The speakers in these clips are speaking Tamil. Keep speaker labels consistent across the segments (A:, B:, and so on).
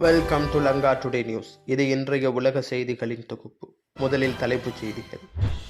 A: Welcome to Lanka today news இது இன்றைய உலக செய்திகளின் தொகுப்பு. முதலில் தலைப்புச் செய்திகள்.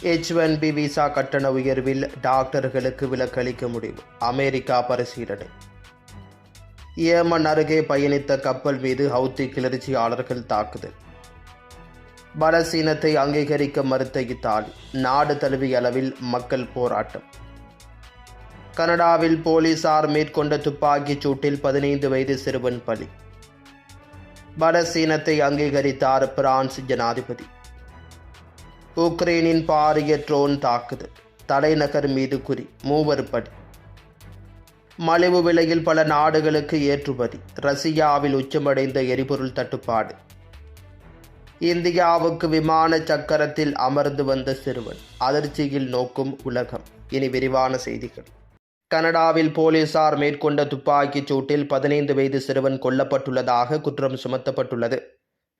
A: எச் ஒன் பி விசா கட்டண உயர்வில் டாக்டர்களுக்கு விலக்களிக்க முடிவு. அமெரிக்கா பரிசீலனை. ஏமன் அருகே பயணித்த கப்பல் மீது ஹவுத்தி கிளர்ச்சியாளர்கள் தாக்குதல். பலசீனத்தை அங்கீகரிக்க மறுத்த இத்தாலி. நாடு தழுவிய அளவில் மக்கள் போராட்டம். கனடாவில் போலீசார் மேற்கொண்ட துப்பாக்கிச் சூட்டில் பதினைந்து வயது சிறுவன் பலி. பலசீனத்தை அங்கீகரித்தார் பிரான்ஸ் ஜனாதிபதி. உக்ரைனின் பாரிய ட்ரோன் தாக்குதல். தலைநகர் மீது குறி மூவர் படி. மலிவு விலையில் பல நாடுகளுக்கு ஏற்றுமதி. ரஷ்யாவில் உச்சமடைந்த எரிபொருள் தட்டுப்பாடு. இந்தியாவுக்கு விமான சக்கரத்தில் அமர்ந்து வந்த சிறுவன். அதிர்ச்சியில் நோக்கும் உலகம். இனி விரிவான செய்திகள். கனடாவில் போலீசார் மேற்கொண்ட துப்பாக்கிச் சூட்டில் பதினைந்து வயது சிறுவன் கொல்லப்பட்டுள்ளதாக குற்றம் சுமத்தப்பட்டுள்ளது.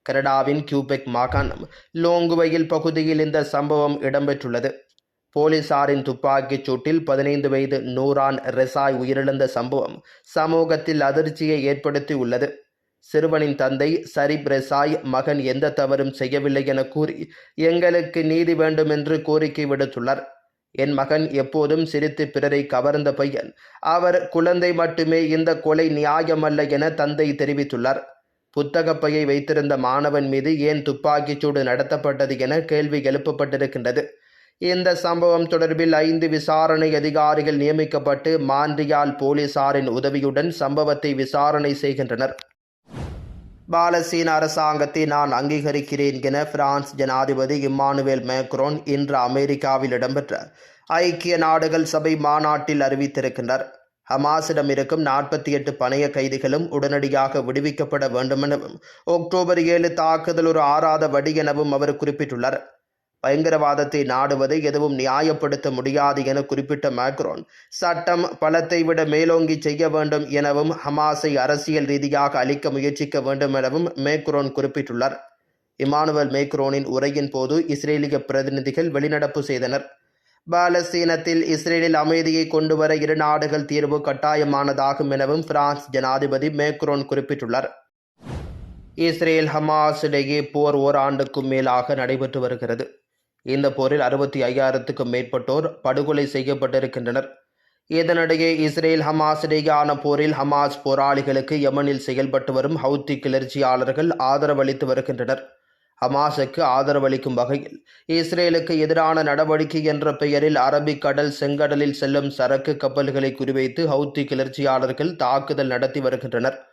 A: கனடாவின் கியூபெக் மாகாணம் லோங்குவையில் பகுதியில் இந்த சம்பவம் இடம்பெற்றுள்ளது. போலீசாரின் துப்பாக்கிச் சூட்டில் பதினைந்து வயது நூரான் ரெசாய் உயிரிழந்த சம்பவம் சமூகத்தில் அதிர்ச்சியை ஏற்படுத்தி உள்ளது சிறுவனின் தந்தை சரிப் ரெசாய் மகன் எந்த தவறும் செய்யவில்லை என கூறி எங்களுக்கு நீதி வேண்டும் என்று கோரிக்கை விடுத்துள்ளார். என் மகன் எப்போதும் சிரித்து பிறரை கவர்ந்த பையன். அவர் குழந்தை மட்டுமே இந்த கொலை நியாயமல்ல என தந்தை தெரிவித்துள்ளார். புத்தகப்பையை வைத்திருந்த மாணவன் மீது ஏன் துப்பாக்கிச்சூடு நடத்தப்பட்டது என கேள்வி எழுப்பப்பட்டிருக்கின்றது. இந்த சம்பவம் தொடர்பில் ஐந்து விசாரணை அதிகாரிகள் நியமிக்கப்பட்டு மாண்டியால் போலீசாரின் உதவியுடன் சம்பவத்தை விசாரணை செய்கின்றனர். பாலஸ்தீன அரசாங்கத்தை நான் அங்கீகரிக்கிறேன் என பிரான்ஸ் ஜனாதிபதி இம்மானுவேல் மேக்ரோன் இன்று அமெரிக்காவில் இடம்பெற்ற ஐக்கிய நாடுகள் சபை மாநாட்டில் அறிவித்திருக்கின்றார். ஹமாஸிடம் இருக்கும் நாற்பத்தி எட்டு பணைய கைதிகளும் உடனடியாக விடுவிக்கப்பட வேண்டுமெனவும் அக்டோபர் ஏழு தாக்குதல் ஒரு ஆறாத வடி எனவும் அவர் குறிப்பிட்டுள்ளார். பயங்கரவாதத்தை நாடுவதை எதுவும் நியாயப்படுத்த முடியாது என குறிப்பிட்ட மேக்ரோன் சட்டம் பலத்தை விட மேலோங்கி செய்ய வேண்டும் எனவும் ஹமாஸை அரசியல் ரீதியாக அளிக்க முயற்சிக்க வேண்டும் எனவும் மேக்ரோன் குறிப்பிட்டுள்ளார். இமானுவல் மேக்ரோனின் உரையின் போது இஸ்ரேலிய பிரதிநிதிகள் வெளிநடப்பு செய்தனர். பாலஸ்தீனத்தில் இஸ்ரேலில் அமைதியை கொண்டுவர இரு நாடுகள் தீர்வு கட்டாயமானதாகும் எனவும் பிரான்ஸ் ஜனாதிபதி மேக்ரோன் குறிப்பிட்டுள்ளார். இஸ்ரேல் ஹமாஸ் இடையே போர் ஓராண்டுக்கும் மேலாக நடைபெற்று வருகிறது. இந்த போரில் அறுபத்தி ஐயாயிரத்துக்கும் மேற்பட்டோர் படுகொலை செய்யப்பட்டிருக்கின்றனர். இதனிடையே இஸ்ரேல் ஹமாஸ் இடையேயான போரில் ஹமாஸ் போராளிகளுக்கு யமனில் செயல்பட்டு வரும் ஹவுத்தி கிளர்ச்சியாளர்கள் ஆதரவளித்து வருகின்றனர். ஹமாஸுக்கு ஆதரவளிக்கும் வகையில் இஸ்ரேலுக்கு எதிரான நடவடிக்கை என்ற பெயரில் அரபிக் கடல் செங்கடலில் செல்லும் சரக்கு கப்பல்களை குறிவைத்து ஹவுத்தி கிளர்ச்சியாளர்கள் தாக்குதல் நடத்தி வருகின்றனர்.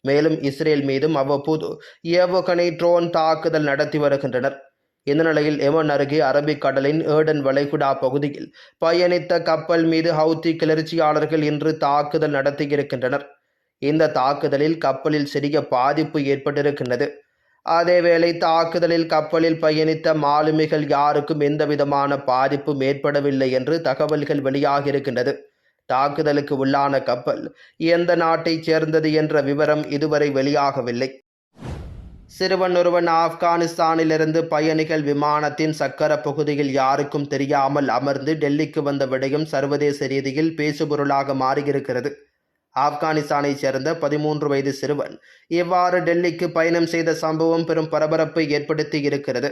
A: மேலும் இஸ்ரேல் மீதும் அவ்வப்போது ஏவுகணை ட்ரோன் தாக்குதல் நடத்தி வருகின்றனர். இந்த நிலையில் எமன் அருகே அரபிக் கடலின் ஏடன் வளைகுடா பகுதியில் பயணித்த கப்பல் மீது ஹவுத்தி கிளர்ச்சியாளர்கள் இன்று தாக்குதல் நடத்தியிருக்கின்றனர். இந்த தாக்குதலில் கப்பலில் சிறிய பாதிப்பு ஏற்பட்டிருக்கின்றது. அதேவேளை தாக்குதலில் கப்பலில் பயணித்த மாலுமிகள் யாருக்கும் எந்தவிதமான பாதிப்பும் ஏற்படவில்லை என்று தகவல்கள் வெளியாகியிருக்கின்றது. தாக்குதலுக்கு உள்ளான கப்பல் எந்த நாட்டைச் சேர்ந்தது என்ற விவரம் இதுவரை வெளியாகவில்லை. சிறுவன் ஒருவன் ஆப்கானிஸ்தானிலிருந்து பயணிகள் விமானத்தின் சக்கர பகுதியில் யாருக்கும் தெரியாமல் அமர்ந்து டெல்லிக்கு வந்த விடயம் சர்வதேச ரீதியில் பேசுபொருளாக மாறியிருக்கிறது. ஆப்கானிஸ்தானைச் சேர்ந்த பதிமூன்று வயது சிறுவன் இவ்வாறு டெல்லிக்கு பயணம் செய்த சம்பவம் பெரும் பரபரப்பை ஏற்படுத்தி இருக்கிறது.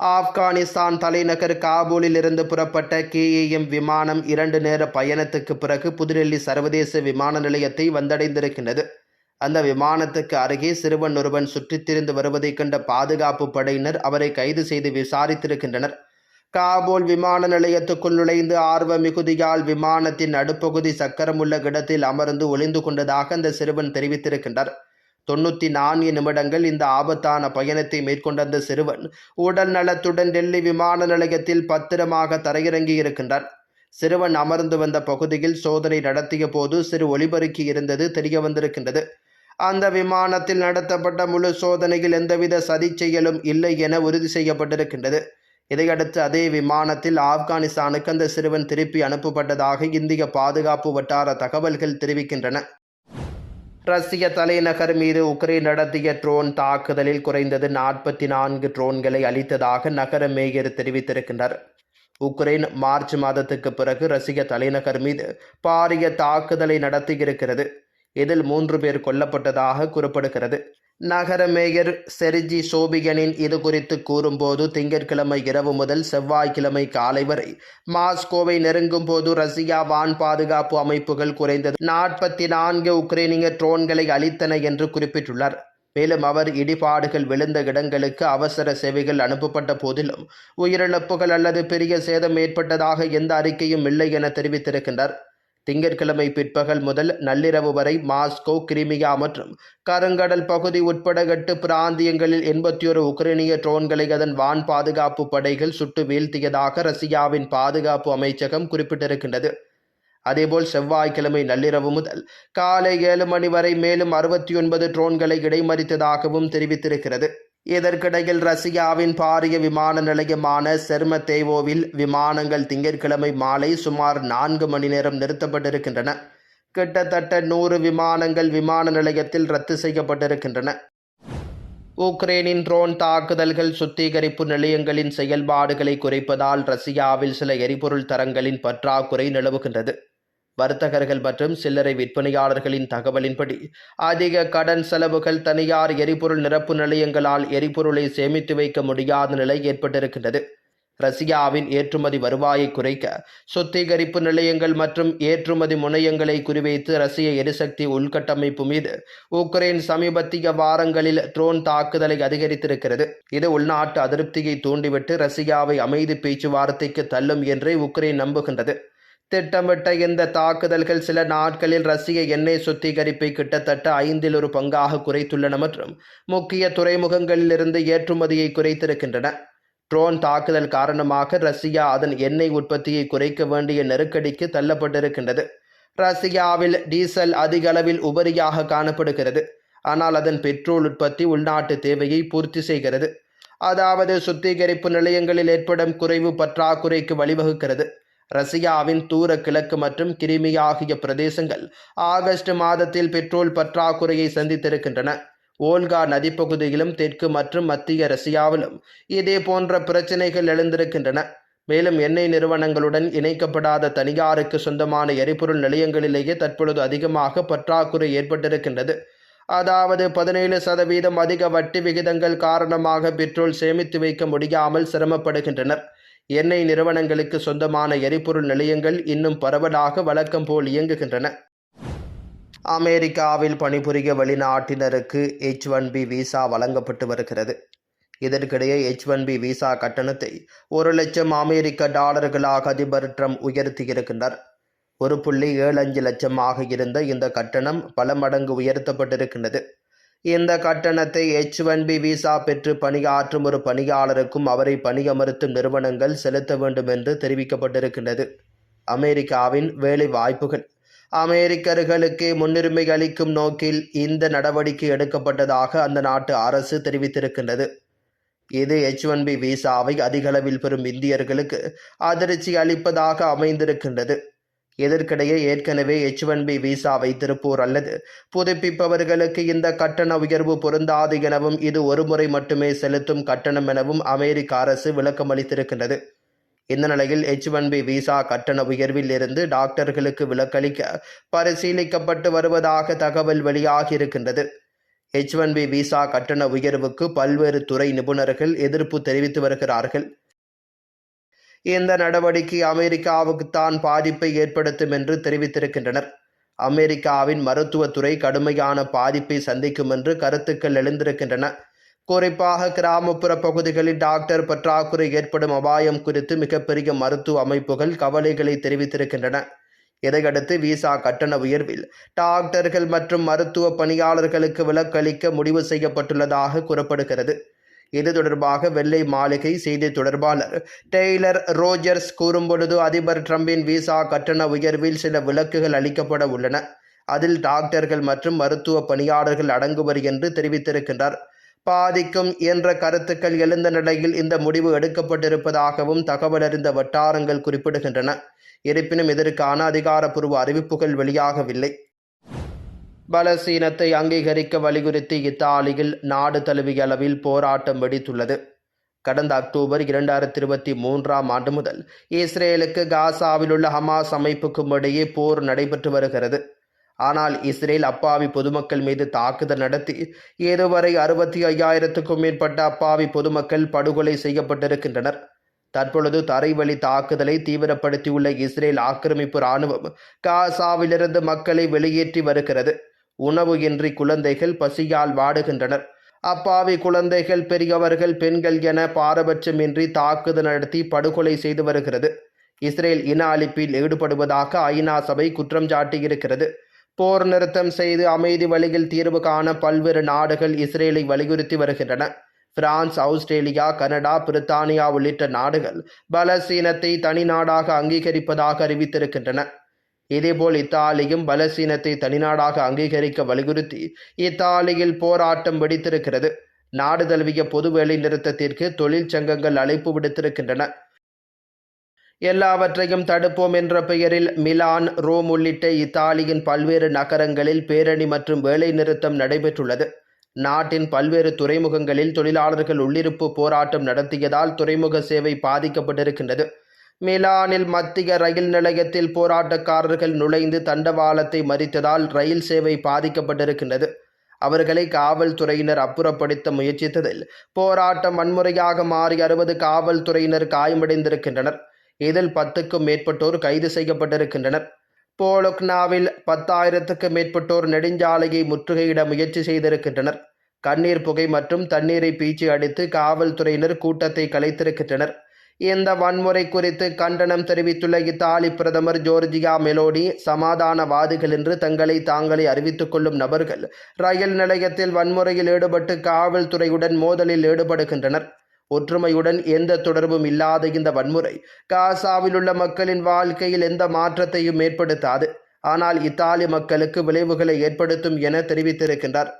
A: ஆப்கானிஸ்தான் தலைநகர் காபூலில் இருந்து புறப்பட்ட கேஏஎம் விமானம் இரண்டு நேர பயணத்துக்கு பிறகு புதுடெல்லி சர்வதேச விமான நிலையத்தை வந்தடைந்திருக்கின்றது அந்த விமானத்துக்கு அருகே சிறுவன் ஒருவன் சுற்றித் திரிந்து வருவதைக் கண்ட பாதுகாப்பு படையினர் அவரை கைது செய்து விசாரித்திருக்கின்றனர். காபூல் விமான நிலையத்துக்குள் நுழைந்து ஆர்வ மிகுதியால் விமானத்தின் நடுப்பகுதி சக்கரம் உள்ள இடத்தில் அமர்ந்து ஒளிந்து கொண்டதாக அந்த சிறுவன் தெரிவித்திருக்கின்றார். தொண்ணூற்றி நான்கு நிமிடங்கள் இந்த ஆபத்தான பயணத்தை மேற்கொண்ட அந்த சிறுவன் உடல் நலத்துடன் டெல்லி விமான நிலையத்தில் பத்திரமாக தரையிறங்கி இருக்கின்றார். சிறுவன் அமர்ந்து வந்த பகுதியில் சோதனை நடத்திய போது சிறு ஒளிபெருக்கி இருந்தது தெரிய வந்திருக்கின்றது அந்த விமானத்தில் நடத்தப்பட்ட முழு சோதனையில் எந்தவித சதி செயலும் இல்லை என உறுதி செய்யப்பட்டிருக்கின்றது. இதையடுத்து அதே விமானத்தில் ஆப்கானிஸ்தானுக்கு அந்த சிறுவன் திருப்பி அனுப்பப்பட்டதாக இந்திய பாதுகாப்பு வட்டார தகவல்கள் தெரிவிக்கின்றன. ரஷ்ய தலைநகர் மீது உக்ரைன் நடத்திய ட்ரோன் தாக்குதலில் குறைந்தது நாற்பத்தி நான்கு ட்ரோன்களை அளித்ததாக நகர மேயர் தெரிவித்திருக்கின்றார். உக்ரைன் மார்ச் மாதத்துக்கு பிறகு ரஷ்ய தலைநகர் மீது பாரிய தாக்குதலை நடத்தியிருக்கிறது. இதில் மூன்று பேர் கொல்லப்பட்டதாக கூறப்படுகிறது. நகர மேயர் செர்ஜி சோபிகனின் இது குறித்து கூறும்போது திங்கட்கிழமை இரவு முதல் செவ்வாய்க்கிழமை காலை வரை மாஸ்கோவை நெருங்கும் போது ரஷ்யா வான் பாதுகாப்பு அமைப்புகள் குறைந்தது நாற்பத்தி நான்கு உக்ரைனிய ட்ரோன்களை அளித்தன என்று குறிப்பிட்டுள்ளார். மேலும் அவர் இடிபாடுகள் விழுந்த இடங்களுக்கு அவசர சேவைகள் அனுப்பப்பட்ட போதிலும் உயிரிழப்புகள் அல்லது பெரிய சேதம் ஏற்பட்டதாக எந்த அறிக்கையும் இல்லை என தெரிவித்திருக்கின்றார். திங்கட்கிழமை பிற்பகல் முதல் நள்ளிரவு வரை மாஸ்கோ கிரிமியா மற்றும் கருங்கடல் பகுதி உட்பட எட்டு பிராந்தியங்களில் எண்பத்தி ஒரு உக்ரைனிய ட்ரோன்களை அதன் வான் பாதுகாப்பு படைகள் சுட்டு வீழ்த்தியதாக ரஷ்யாவின் பாதுகாப்பு அமைச்சகம் குறிப்பிட்டிருக்கின்றது. அதேபோல் செவ்வாய்க்கிழமை நள்ளிரவு முதல் காலை ஏழு மணி வரை மேலும் அறுபத்தி ஒன்பது ட்ரோன்களை இடைமறித்ததாகவும் தெரிவித்திருக்கிறது. இதற்கிடையில் ரஷ்யாவின் பாரிய விமான நிலையமான செர்மதேவோவில் விமானங்கள் திங்கட்கிழமை மாலை சுமார் நான்கு மணி நேரம் நிறுத்தப்பட்டிருக்கின்றன. கிட்டத்தட்ட நூறு விமானங்கள் விமான நிலையத்தில் ரத்து செய்யப்பட்டிருக்கின்றன. உக்ரைனின் ட்ரோன் தாக்குதல்கள் சுத்திகரிப்பு நிலையங்களின் செயல்பாடுகளை குறைப்பதால் ரஷ்யாவில் சில எரிபொருள் தரங்களின் பற்றாக்குறை நிலவுகின்றது. வர்த்தகர்கள் மற்றும் சில்லறை விற்பனையாளர்களின் தகவலின்படி அதிக கடன் செலவுகள் தனியார் எரிபொருள் நிரப்பு நிலையங்களால் எரிபொருளை சேமித்து வைக்க முடியாத நிலை ஏற்பட்டிருக்கின்றது. ரஷ்யாவின் ஏற்றுமதி வருவாயை குறைக்க சுத்திகரிப்பு நிலையங்கள் மற்றும் ஏற்றுமதி முனையங்களை குறிவைத்து ரஷ்ய எரிசக்தி உள்கட்டமைப்பு மீது உக்ரைன் சமீபத்திய வாரங்களில் ட்ரோன் தாக்குதலை அதிகரித்திருக்கிறது. இது உள்நாட்டு அதிருப்தியை தூண்டிவிட்டு ரஷ்யாவை அமைதி பேச்சுவார்த்தைக்கு தள்ளும் என்றே உக்ரைன் நம்புகின்றது. திட்டமிட்ட இந்த தாக்குதல்கள் சில நாட்களில் ரஷ்ய எண்ணெய் சுத்திகரிப்பை கிட்டத்தட்ட ஐந்தில் ஒரு பங்காக குறைத்துள்ளன மற்றும் முக்கிய துறைமுகங்களிலிருந்து ஏற்றுமதியை குறைத்திருக்கின்றன. ட்ரோன் தாக்குதல் காரணமாக ரஷ்யா அதன் எண்ணெய் உற்பத்தியை குறைக்க வேண்டிய நெருக்கடிக்கு தள்ளப்பட்டிருக்கின்றது. ரஷ்யாவில் டீசல் அதிக அளவில் உபரியாக காணப்படுகிறது. ஆனால் அதன் பெட்ரோல் உற்பத்தி உள்நாட்டு தேவையை பூர்த்தி செய்கிறது. அதாவது சுத்திகரிப்பு நிலையங்களில் ஏற்படும் குறைவு பற்றாக்குறைக்கு வழிவகுக்கிறது. ரஷ்யாவின் தூர கிழக்கு மற்றும் கிரிமியா ஆகிய பிரதேசங்கள் ஆகஸ்ட் மாதத்தில் பெட்ரோல் பற்றாக்குறையை சந்தித்திருக்கின்றன. ஓல்கா நதிப்பகுதியிலும் தெற்கு மற்றும் மத்திய ரஷ்யாவிலும் இதே போன்ற பிரச்சினைகள் எழுந்திருக்கின்றன. மேலும் எண்ணெய் நிறுவனங்களுடன் இணைக்கப்படாத தனியாருக்கு சொந்தமான எரிபொருள் நிலையங்களிலேயே தற்பொழுது அதிகமாக பற்றாக்குறை ஏற்பட்டிருக்கின்றது. அதாவது பதினேழு சதவீதம் அதிக வட்டி விகிதங்கள் காரணமாக பெட்ரோல் சேமித்து வைக்க முடியாமல் சிரமப்படுகின்றனர். எண்ணெய் நிறுவனங்களுக்கு சொந்தமான எரிபொருள் நிலையங்கள் இன்னும் பரவலாக வழக்கம் போல் இயங்குகின்றன. அமெரிக்காவில் பணிபுரிய வெளிநாட்டினருக்கு எச் ஒன் பி விசா வழங்கப்பட்டு வருகிறது. இதற்கிடையே எச் ஒன் பி விசா கட்டணத்தை ஒரு லட்சம் அமெரிக்க டாலர்களாக அதிபர் ட்ரம்ப் உயர்த்தியிருக்கின்றார். ஒரு புள்ளி ஏழு அஞ்சு லட்சமாக இருந்த இந்த கட்டணம் பல மடங்கு உயர்த்தப்பட்டிருக்கின்றது. இந்த கட்டணத்தை எச் ஒன் பி விசா பெற்று பணியாற்றும் ஒரு பணியாளருக்கும் அவரை பணியமர்த்தும் நிறுவனங்கள் செலுத்த வேண்டும் என்று தெரிவிக்கப்பட்டிருக்கின்றது. அமெரிக்காவின் வேலை வாய்ப்புகள். அமெரிக்கர்களுக்கு முன்னுரிமை அளிக்கும் நோக்கில் இந்த நடவடிக்கை எடுக்கப்பட்டதாக அந்த நாட்டு அரசு தெரிவித்திருக்கின்றது. இது எச் ஒன் பி விசாவை அதிகளவில் பெறும் இந்தியர்களுக்கு அதிர்ச்சி அளிப்பதாக அமைந்திருக்கின்றது. இதற்கிடையே ஏற்கனவே எச் ஒன் பி விசா வைத்திருப்போர் அல்லது புதுப்பிப்பவர்களுக்கு இந்த கட்டண உயர்வு பொருந்தாது எனவும் இது ஒருமுறை மட்டுமே செலுத்தும் கட்டணம் எனவும் அமெரிக்க அரசு விளக்கம் அளித்திருக்கின்றது. இந்த நிலையில் எச் ஒன் பி விசா கட்டண உயர்வில் இருந்து டாக்டர்களுக்கு விலக்களிக்க பரிசீலிக்கப்பட்டு வருவதாக தகவல் வெளியாகியிருக்கின்றது எச் ஒன் பி விசா கட்டண உயர்வுக்கு பல்வேறு துறை நிபுணர்கள் எதிர்ப்பு தெரிவித்து வருகிறார்கள். இந்த நடவடிக்கை அமெரிக்காவுக்குத்தான் பாதிப்பை ஏற்படுத்தும் என்று தெரிவித்திருக்கின்றனர். அமெரிக்காவின் மருத்துவத்துறை கடுமையான பாதிப்பை சந்திக்கும் என்று கருத்துக்கள் எழுந்திருக்கின்றன. குறிப்பாக கிராமப்புற பகுதிகளில் டாக்டர் பற்றாக்குறை ஏற்படும் அபாயம் குறித்து மிகப்பெரிய மருத்துவ அமைப்புகள் கவலைகளை தெரிவித்திருக்கின்றன. இதையடுத்து விசா கட்டண உயர்வில் டாக்டர்கள் மற்றும் மருத்துவ பணியாளர்களுக்கு விலக்களிக்க முடிவு செய்யப்பட்டுள்ளதாக கூறப்படுகிறது. இது தொடர்பாக வெள்ளை மாளிகை செய்தி தொடர்பாளர் டெய்லர் ரோஜர்ஸ் கூறும்பொழுது அதிபர் ட்ரம்பின் விசா கட்டண உயர்வில் சில விலக்குகள் அளிக்கப்பட உள்ளன. அதில் டாக்டர்கள் மற்றும் மருத்துவ பணியாளர்கள் அடங்குவர் என்று தெரிவித்திருக்கின்றார். பாதிக்கும் என்ற கருத்துக்கள் எழுந்த நிலையில் இந்த முடிவு எடுக்கப்பட்டிருப்பதாகவும் தகவல் அறிந்த வட்டாரங்கள் குறிப்பிடுகின்றன. இருப்பினும் இதற்கான அதிகாரப்பூர்வ அறிவிப்புகள் வெளியாகவில்லை. பலசீனத்தை அங்கீகரிக்க வலியுறுத்தி இத்தாலியில் நாடு தழுவிய அளவில் போராட்டம் வெடித்துள்ளது. கடந்த அக்டோபர் இரண்டாயிரத்தி இருபத்தி மூன்றாம் ஆண்டு முதல் இஸ்ரேலுக்கு காசாவில் உள்ள ஹமாஸ் அமைப்புக்கும் இடையே போர் நடைபெற்று வருகிறது. ஆனால் இஸ்ரேல் அப்பாவி பொதுமக்கள் மீது தாக்குதல் நடத்தி இதுவரை அறுபத்தி ஐயாயிரத்துக்கும் மேற்பட்ட அப்பாவி பொதுமக்கள் படுகொலை செய்யப்பட்டிருக்கின்றனர். தற்பொழுது தரைவழி தாக்குதலை தீவிரப்படுத்தியுள்ள இஸ்ரேல் ஆக்கிரமிப்பு இராணுவம் காசாவிலிருந்து மக்களை வெளியேற்றி வருகிறது. உணவு இன்றி குழந்தைகள் பசியால் வாடுகின்றனர். அப்பாவி குழந்தைகள் பெரியவர்கள் பெண்கள் என பாரபட்சமின்றி தாக்குதல் நடத்தி படுகொலை செய்து வருகிறது. இஸ்ரேல் இன அழிப்பில் ஈடுபடுவதாக ஐநா சபை குற்றம் சாட்டியிருக்கிறது. போர் நிறுத்தம் செய்து அமைதி வழியில் தீர்வு காண பல்வேறு நாடுகள் இஸ்ரேலை வலியுறுத்தி வருகின்றன. பிரான்ஸ் ஆஸ்திரேலியா கனடா பிரித்தானியா உள்ளிட்ட நாடுகள் பலஸ்தீனத்தை தனி நாடாக அங்கீகரிப்பதாக அறிவித்திருக்கின்றன. இதேபோல் இத்தாலியும் பலஸ்தீனத்தை தனிநாடாக அங்கீகரிக்க வலியுறுத்தி இத்தாலியில் போராட்டம் வெடித்திருக்கிறது. நாடு தழுவிய பொது வேலை நிறுத்தத்திற்கு தொழிற்சங்கங்கள் அழைப்பு விடுத்திருக்கின்றன. எல்லாவற்றையும் தடுப்போம் என்ற பெயரில் மிலான் ரோம் உள்ளிட்ட இத்தாலியின் பல்வேறு நகரங்களில் பேரணி மற்றும் வேலை நிறுத்தம் நடைபெற்றுள்ளது. நாட்டின் பல்வேறு துறைமுகங்களில் தொழிலாளர்கள் உள்ளிருப்பு போராட்டம் நடத்தியதால் துறைமுக சேவை பாதிக்கப்பட்டிருக்கின்றது. மிலானில் மத்திய ரயில் நிலையத்தில் போராட்டக்காரர்கள் நுழைந்து தண்டவாளத்தை மறித்ததால் ரயில் சேவை பாதிக்கப்பட்டிருக்கின்றது. அவர்களை காவல்துறையினர் அப்புறப்படுத்த முயற்சித்ததில் போராட்டம் வன்முறையாக மாறி அறுபது காவல்துறையினர் காயமடைந்திருக்கின்றனர். இதில் பத்துக்கும் மேற்பட்டோர் கைது செய்யப்பட்டிருக்கின்றனர். போலொக்னாவில் பத்தாயிரத்துக்கு மேற்பட்டோர் நெடுஞ்சாலையை முற்றுகையிட முயற்சி செய்திருக்கின்றனர். கண்ணீர் புகை மற்றும் தண்ணீரை பீச்சி அடித்து காவல்துறையினர் கூட்டத்தை கலைத்திருக்கின்றனர். இந்த வன்முறை குறித்து கண்டனம் தெரிவித்துள்ள இத்தாலி பிரதமர் ஜோர்ஜியா மெலோடி சமாதானவாதிகள் என்று தங்களை தாங்களே அறிவித்துக் கொள்ளும் நபர்கள் ரயில் நிலையத்தில் வன்முறையில் ஈடுபட்டு காவல்துறையுடன் மோதலில் ஈடுபடுகின்றனர். ஒற்றுமையுடன் எந்த தொடர்பும் இல்லாத இந்த வன்முறை காசாவில் உள்ள மக்களின் வாழ்க்கையில் எந்த மாற்றத்தையும் ஏற்படுத்தாது. ஆனால் இத்தாலி மக்களுக்கு விளைவுகளை ஏற்படுத்தும் என தெரிவித்திருக்கின்றார்.